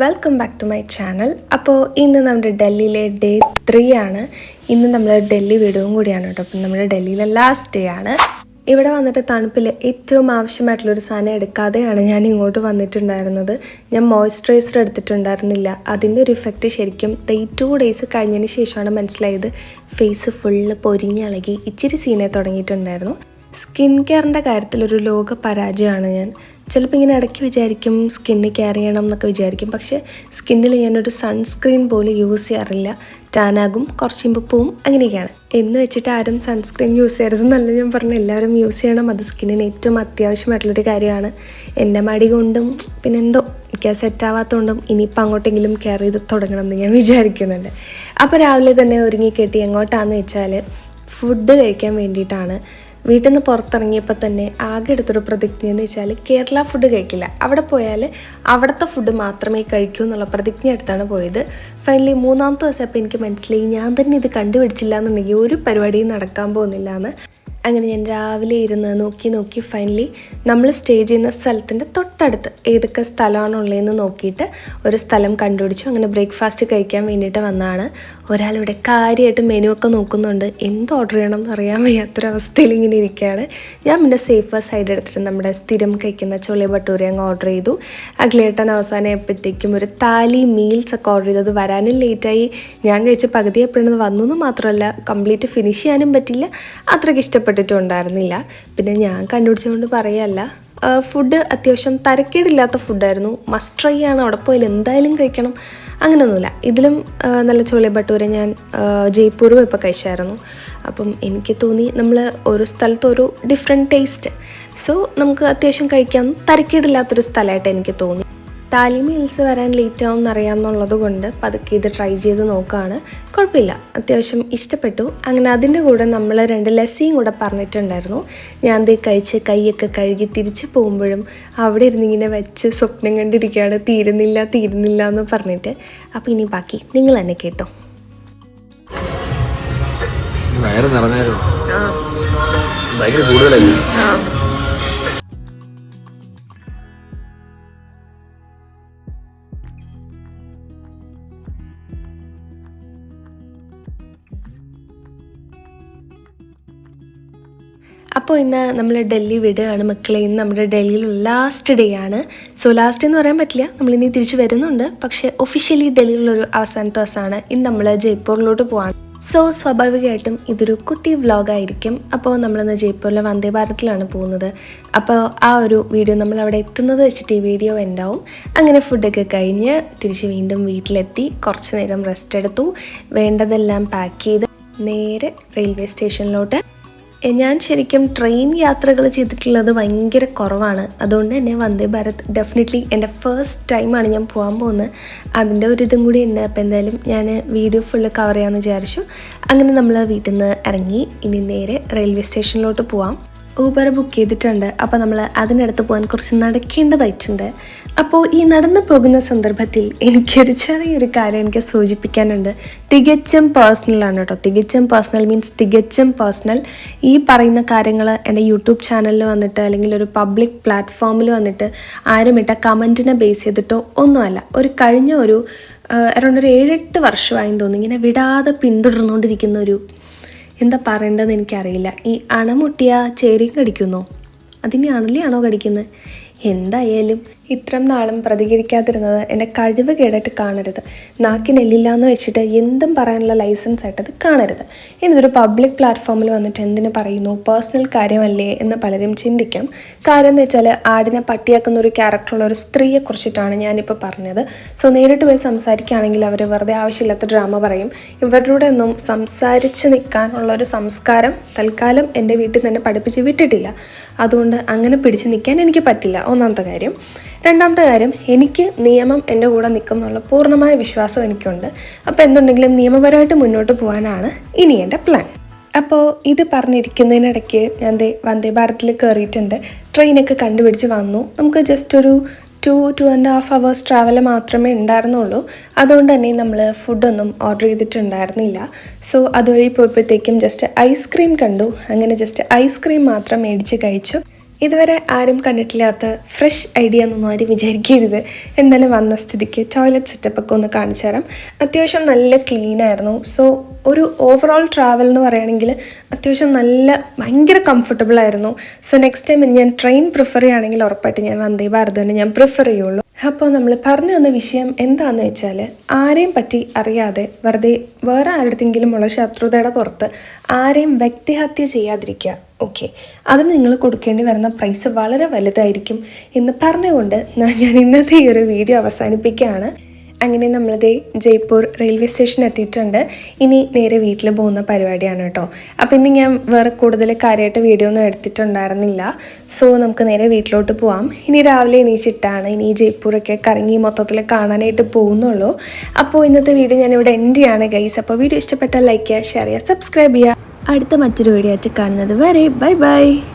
Welcome back to my channel അപ്പോൾ ഇന്ന് നമ്മുടെ ഡൽഹിയിലെ ഡേ ത്രീ ആണ്. ഇന്ന് നമ്മൾ ഡൽഹി വിടുവും കൂടിയാണ് കേട്ടോ. അപ്പം നമ്മുടെ ഡൽഹിയിലെ ലാസ്റ്റ് ഡേ ആണ്. ഇവിടെ വന്നിട്ട് തണുപ്പിൽ ഏറ്റവും ആവശ്യമായിട്ടുള്ള ഒരു സാധനം എടുക്കാതെയാണ് ഞാൻ ഇങ്ങോട്ട് വന്നിട്ടുണ്ടായിരുന്നത്. ഞാൻ മോയ്സ്ചറൈസർ എടുത്തിട്ടുണ്ടായിരുന്നില്ല. അതിന്റെ ഒരു ഇഫക്റ്റ് ശരിക്കും ടു ഡേയ്സ് കഴിഞ്ഞതിന് ശേഷമാണ് മനസ്സിലായത്. ഫേസ് ഫുള്ള് പൊരിഞ്ഞിളകി ഇച്ചിരി സീനെ തുടങ്ങിയിട്ടുണ്ടായിരുന്നു. സ്കിൻ കെയറിന്റെ കാര്യത്തിലൊരു ലോക പരാജയമാണ് ഞാൻ. ചിലപ്പോൾ ഇങ്ങനെ ഇടയ്ക്ക് വിചാരിക്കും സ്കിന്നിൽ കെയർ ചെയ്യണം എന്നൊക്കെ വിചാരിക്കും. പക്ഷേ സ്കിന്നിൽ ഞാനൊരു സൺസ്ക്രീൻ പോലും യൂസ് ചെയ്യാറില്ല. ടാനാകും കുറച്ച് കഴിയുമ്പോൾ പോവും അങ്ങനെയൊക്കെയാണ്. എന്ന് വെച്ചിട്ട് ആരും സൺസ്ക്രീൻ യൂസ് ചെയ്യരുതെന്നല്ല ഞാൻ പറഞ്ഞു എല്ലാവരും യൂസ് ചെയ്യണം. അത് സ്കിന്നിന് ഏറ്റവും അത്യാവശ്യമായിട്ടുള്ളൊരു കാര്യമാണ്. എന്റെ മടി കൊണ്ടും പിന്നെ എന്തോ എനിക്ക് അത് സെറ്റാവാത്തതുകൊണ്ടും ഇനിയിപ്പോൾ അങ്ങോട്ടെങ്കിലും കെയർ ചെയ്ത് തുടങ്ങണം എന്ന് ഞാൻ വിചാരിക്കുന്നുണ്ട്. അപ്പോൾ രാവിലെ തന്നെ ഒരുങ്ങി കെട്ടി എങ്ങോട്ടാന്ന് വെച്ചാൽ ഫുഡ് കഴിക്കാൻ വേണ്ടിയിട്ടാണ്. വീട്ടിൽ നിന്ന് പുറത്തിറങ്ങിയപ്പോൾ തന്നെ ആകെ എടുത്തൊരു പ്രതിജ്ഞ എന്ന് വെച്ചാൽ കേരള ഫുഡ് കഴിക്കില്ല. അവിടെ പോയാൽ അവിടുത്തെ ഫുഡ് മാത്രമേ കഴിക്കൂ എന്നുള്ള പ്രതിജ്ഞ എടുത്താണ് പോയത്. ഫൈനലി മൂന്നാമത്തെ ദിവസം അപ്പോൾ എനിക്ക് മനസ്സിലായി ഞാൻ തന്നെ ഇത് കണ്ടുപിടിച്ചില്ല എന്നുണ്ടെങ്കിൽ ഒരു പരിപാടിയും നടക്കാൻ പോകുന്നില്ല എന്ന് അങ്ങനെ ഞാൻ രാവിലെ ഇരുന്ന് നോക്കി നോക്കി ഫൈനലി നമ്മൾ സ്റ്റേ ചെയ്യുന്ന സ്ഥലത്തിന്റെ തൊട്ടടുത്ത് ഏതൊക്കെ സ്ഥലമാണുള്ളതെന്ന് നോക്കിയിട്ട് ഒരു സ്ഥലം കണ്ടുപിടിച്ചു. അങ്ങനെ ബ്രേക്ക്ഫാസ്റ്റ് കഴിക്കാൻ വേണ്ടിയിട്ട് വന്നതാണ്. ഒരാളിവിടെ കാര്യമായിട്ട് മെനു ഒക്കെ നോക്കുന്നുണ്ട്. എന്ത് ഓർഡർ ചെയ്യണം എന്ന് അറിയാൻ വയ്യാത്തൊരു അവസ്ഥയിൽ ഇങ്ങനെ ഇരിക്കുകയാണ്. ഞാൻ പിന്നെ സേഫ് സൈഡ് എടുത്തിട്ട് നമ്മുടെ സ്ഥിരം കഴിക്കുന്ന ചോളെ ഭട്ടൂരി അങ്ങ് ഓർഡർ ചെയ്തു. അഖിലേട്ടൻ അവസാനം എപ്പോഴത്തേക്കും ഒരു താലി മീൽസ് ഒക്കെ ഓർഡർ ചെയ്തത് വരാനും ലേറ്റായി ഞാൻ കഴിച്ച പകുതി എപ്പോഴും വന്നു എന്ന് മാത്രമല്ല കംപ്ലീറ്റ് ഫിനിഷ് ചെയ്യാനും പറ്റില്ല. അത്രയ്ക്ക് ഇഷ്ടപ്പെട്ടിട്ടും ഉണ്ടായിരുന്നില്ല പിന്നെ ഞാൻ കണ്ടുപിടിച്ചുകൊണ്ട് പറയല്ല. ഫുഡ് അത്യാവശ്യം തരക്കേടില്ലാത്ത ഫുഡായിരുന്നു മസ്റ്റ് ട്രൈ ആണ്. അവിടെ പോയാൽ എന്തായാലും കഴിക്കണം. അങ്ങനെയൊന്നുമില്ല. ഇതിലും നല്ല ചോളെ ഭട്ടൂര ഞാൻ ജയ്പൂരും ഇപ്പോൾ കഴിച്ചായിരുന്നു. അപ്പം എനിക്ക് തോന്നി നമ്മൾ ഓരോ സ്ഥലത്ത് ഒരു ഡിഫറെന്റ് ടേസ്റ്റ് സോ നമുക്ക് അത്യാവശ്യം കഴിക്കാൻ തരക്കേടില്ലാത്തൊരു സ്ഥലമായിട്ട് എനിക്ക് തോന്നി. താലി മീൽസ് വരാൻ ലേറ്റ് ആവും എന്നറിയാമെന്നുള്ളത് കൊണ്ട് പതുക്കെ ഇത് ട്രൈ ചെയ്ത് നോക്കുകയാണ് കുഴപ്പമില്ല. അത്യാവശ്യം ഇഷ്ടപ്പെട്ടു. അങ്ങനെ അതിന്റെ കൂടെ നമ്മൾ രണ്ട് ലസ്സിയും കൂടെ പറഞ്ഞിട്ടുണ്ടായിരുന്നു. ഞാൻ ദേ കഴിച്ച് കൈയൊക്കെ കഴുകി തിരിച്ച് പോകുമ്പോഴും അവിടെ ഇരുന്നിങ്ങനെ വെച്ച് സ്വപ്നം കണ്ടിരിക്കുകയാണ്. തീരുന്നില്ല തീരുന്നില്ല എന്ന് പറഞ്ഞിട്ട്. അപ്പോൾ ഇനി ബാക്കി നിങ്ങൾ തന്നെ കേട്ടോ. വയറ് നിറഞ്ഞായിരുന്നു ഭയങ്കര കൂടുതലായിരുന്നു അപ്പോൾ ഇന്ന് നമ്മൾ ഡൽഹി വിടുകയാണ്. മക്കളെ ഇന്ന് നമ്മുടെ ഡൽഹിയിലുള്ള ലാസ്റ്റ് ഡേ ആണ്. സോ ലാസ്റ്റ് എന്ന് പറയാൻ പറ്റില്ല. നമ്മളിനി തിരിച്ച് വരുന്നുണ്ട്. പക്ഷേ ഒഫീഷ്യലി ഡൽഹിയിലുള്ളൊരു അവസാനത്തെ ദിവസമാണ്. ഇന്ന് നമ്മൾ ജയ്പൂരിലോട്ട് പോവാണ്. സോ സ്വാഭാവികമായിട്ടും ഇതൊരു കുട്ടി വ്ലോഗായിരിക്കും അപ്പോൾ നമ്മളിന്ന് ജയ്പൂരിലെ വന്ദേ ഭാരതിലാണ് പോകുന്നത്. അപ്പോൾ ആ ഒരു വീഡിയോ നമ്മൾ അവിടെ എത്തുന്നത് വെച്ചിട്ട് ഈ വീഡിയോ ഉണ്ടാവും അങ്ങനെ ഫുഡൊക്കെ കഴിഞ്ഞ് തിരിച്ച് വീണ്ടും വീട്ടിലെത്തി. കുറച്ച് നേരം റെസ്റ്റ് എടുത്തു. വേണ്ടതെല്ലാം പാക്ക് ചെയ്ത് നേരെ റെയിൽവേ സ്റ്റേഷനിലോട്ട് ഞാൻ ശരിക്കും ട്രെയിൻ യാത്രകൾ ചെയ്തിട്ടുള്ളത് ഭയങ്കര കുറവാണ്. അതുകൊണ്ട് തന്നെ വന്ദേ ഭാരത് ഡെഫിനറ്റ്ലി എന്റെ ഫസ്റ്റ് ടൈമാണ് ഞാൻ പോകാൻ പോകുന്നത്. അതിന്റെ ഒരു ഇതും കൂടി ഉണ്ട്. അപ്പോൾ എന്തായാലും ഞാൻ വീഡിയോ ഫുള്ള് കവർ ചെയ്യാമെന്ന് വിചാരിച്ചു. അങ്ങനെ നമ്മൾ വീട്ടിൽ നിന്ന് ഇറങ്ങി. ഇനി നേരെ റെയിൽവേ സ്റ്റേഷനിലോട്ട് പോവാം. ഊബർ ബുക്ക് ചെയ്തിട്ടുണ്ട്. അപ്പോൾ നമ്മൾ അതിനടുത്ത് പോകാൻ കുറച്ച് നടക്കേണ്ടതായിട്ടുണ്ട്. അപ്പോൾ ഈ നടന്നു പോകുന്ന സന്ദർഭത്തിൽ എനിക്കൊരു ചെറിയൊരു കാര്യം എനിക്ക് സൂചിപ്പിക്കാനുണ്ട്. തികച്ചും പേഴ്സണലാണ് കേട്ടോ. തികച്ചും പേഴ്സണൽ മീൻസ് തികച്ചും പേഴ്സണൽ ഈ പറയുന്ന കാര്യങ്ങൾ എന്റെ യൂട്യൂബ് ചാനലിൽ വന്നിട്ട് അല്ലെങ്കിൽ ഒരു പബ്ലിക് പ്ലാറ്റ്ഫോമിൽ വന്നിട്ട് ആരും ഇട്ട കമന്റിനെ ബേസ് ചെയ്തിട്ടോ ഒന്നുമല്ല. ഒരു കഴിഞ്ഞ ഒരു അറൗണ്ട് ഒരു ഏഴെട്ട് വർഷമായെന്ന് തോന്നുന്നു. ഇങ്ങനെ വിടാതെ പിന്തുടർന്നുകൊണ്ടിരിക്കുന്ന ഒരു എന്താ പറയേണ്ടതെന്ന് എനിക്കറിയില്ല. ഈ അണമുട്ടിയ ചേരി കടിക്കുന്നോ? അതിനെ അണലിയാണോ കടിക്കുന്നത്? എന്തായാലും ഇത്രയും നാളും പ്രതികരിക്കാതിരുന്നത് എന്റെ കഴിവ് കേടായിട്ട് കാണരുത്. നാക്കിനെല്ലില്ലാന്ന് വെച്ചിട്ട് എന്തും പറയാനുള്ള ലൈസൻസ് ആയിട്ട് അത് കാണരുത്. ഇനിതൊരു പബ്ലിക് പ്ലാറ്റ്ഫോമിൽ വന്നിട്ട് എന്തിനു പറയുന്നു? പേഴ്സണൽ കാര്യമല്ലേ എന്ന് പലരും ചിന്തിക്കാം. കാര്യം എന്ന് വെച്ചാൽ ആടിനെ പട്ടിയാക്കുന്ന ഒരു ക്യാരക്ടറുള്ള ഒരു സ്ത്രീയെ കുറിച്ചിട്ടാണ് ഞാനിപ്പോൾ പറഞ്ഞത്. സോ നേരിട്ട് പോയി സംസാരിക്കുകയാണെങ്കിൽ അവർ വെറുതെ ആവശ്യമില്ലാത്ത ഡ്രാമ പറയും. ഇവരുടെ ഒന്നും സംസാരിച്ച് നിൽക്കാനുള്ള ഒരു സംസ്കാരം തൽക്കാലം എന്റെ വീട്ടിൽ തന്നെ പഠിപ്പിച്ച് വിട്ടിട്ടില്ല. അതുകൊണ്ട് അങ്ങനെ പിടിച്ച് നിൽക്കാൻ എനിക്ക് പറ്റില്ല. ഒന്നാമത്തെ കാര്യം. രണ്ടാമത്തെ കാര്യം എനിക്ക് നിയമം എന്റെ കൂടെ നിൽക്കും എന്നുള്ള പൂർണമായ വിശ്വാസം എനിക്കുണ്ട്. അപ്പോൾ എന്തുണ്ടെങ്കിലും നിയമപരമായിട്ട് മുന്നോട്ട് പോകാനാണ് ഇനി എന്റെ പ്ലാൻ അപ്പോൾ ഇത് പറഞ്ഞിരിക്കുന്നതിനിടയ്ക്ക് ഞാൻ ദേ വന്ദേ ഭാരതിൽ കയറിയിട്ടുണ്ട്. ട്രെയിനൊക്കെ കണ്ടുപിടിച്ച് വന്നു. നമുക്ക് ജസ്റ്റ് ഒരു two two and half hours travel മാത്രമേ ഉണ്ടായിരുന്നുള്ളൂ. അതുകൊണ്ട് തന്നെ നമ്മൾ ഫുഡൊന്നും ഓർഡർ ചെയ്തിട്ടുണ്ടായിരുന്നില്ല. സോ അതുവഴി പോയപ്പോഴത്തേക്കും ജസ്റ്റ് ഐസ്ക്രീം കണ്ടു. അങ്ങനെ ജസ്റ്റ് ഐസ്ക്രീം മാത്രം മേടിച്ച് കഴിച്ചു. ഇതുവരെ ആരും കണ്ടിട്ടില്ലാത്ത ഫ്രഷ് ഐഡിയ എന്നൊന്നും ആരും വിചാരിക്കരുത്. എന്തായാലും വന്ന സ്ഥിതിക്ക് ടോയ്ലറ്റ് സെറ്റപ്പ് ഒക്കെ ഒന്ന് കാണിച്ചു തരാം. അത്യാവശ്യം നല്ല ക്ലീൻ ആയിരുന്നു. സോ ഒരു ഓവറോൾ ട്രാവൽ എന്ന് പറയുകയാണെങ്കിൽ അത്യാവശ്യം നല്ല ഭയങ്കര കംഫർട്ടബിൾ ആയിരുന്നു. സോ നെക്സ്റ്റ് ടൈം ഞാൻ ട്രെയിൻ പ്രിഫർ ചെയ്യുകയാണെങ്കിൽ ഉറപ്പായിട്ട് ഞാൻ വന്ദേ ഭാരത് തന്നെ ഞാൻ പ്രിഫർ ചെയ്യുള്ളൂ. അപ്പോൾ നമ്മൾ പറഞ്ഞു തന്ന വിഷയം എന്താണെന്ന് വെച്ചാൽ ആരെയും പറ്റി അറിയാതെ വെറുതെ വേറെ ആരുടെങ്കിലും ഉള്ള ശത്രുതയുടെ പുറത്ത് ആരെയും വ്യക്തിഹത്യ ചെയ്യാതിരിക്കുക ഓക്കെ അതിന് നിങ്ങൾ കൊടുക്കേണ്ടി വരുന്ന പ്രൈസ് വളരെ വലുതായിരിക്കും എന്ന് പറഞ്ഞുകൊണ്ട് ഞാൻ ഇന്നത്തെ ഈ ഒരു വീഡിയോ അവസാനിപ്പിക്കുകയാണ്. അങ്ങനെ നമ്മളത് ജയ്പൂർ റെയിൽവേ സ്റ്റേഷൻ എത്തിയിട്ടുണ്ട്. ഇനി നേരെ വീട്ടിൽ പോകുന്ന പരിപാടിയാണ് കേട്ടോ. അപ്പോൾ ഇന്ന് ഞാൻ വേറെ കൂടുതൽ കാര്യമായിട്ട് വീഡിയോ ഒന്നും എടുത്തിട്ടുണ്ടായിരുന്നില്ല. സോ നമുക്ക് നേരെ വീട്ടിലോട്ട് പോവാം. ഇനി രാവിലെ എണീച്ചിട്ടാണ് ഇനി ജയ്പൂറൊക്കെ കറങ്ങി മൊത്തത്തിൽ കാണാനായിട്ട് പോകുന്നുള്ളൂ. അപ്പോൾ ഇന്നത്തെ വീഡിയോ ഞാനിവിടെ എൻഡ് ചെയ്യാണ് ഗൈസ് അപ്പോൾ വീഡിയോ ഇഷ്ടപ്പെട്ടാൽ ലൈക്ക് ചെയ്യുക ഷെയർ ചെയ്യുക സബ്സ്ക്രൈബ് ചെയ്യുക. അടുത്ത മറ്റൊരു വീഡിയോ ആയിട്ട് കാണുന്നത് വരെ ബൈ ബൈ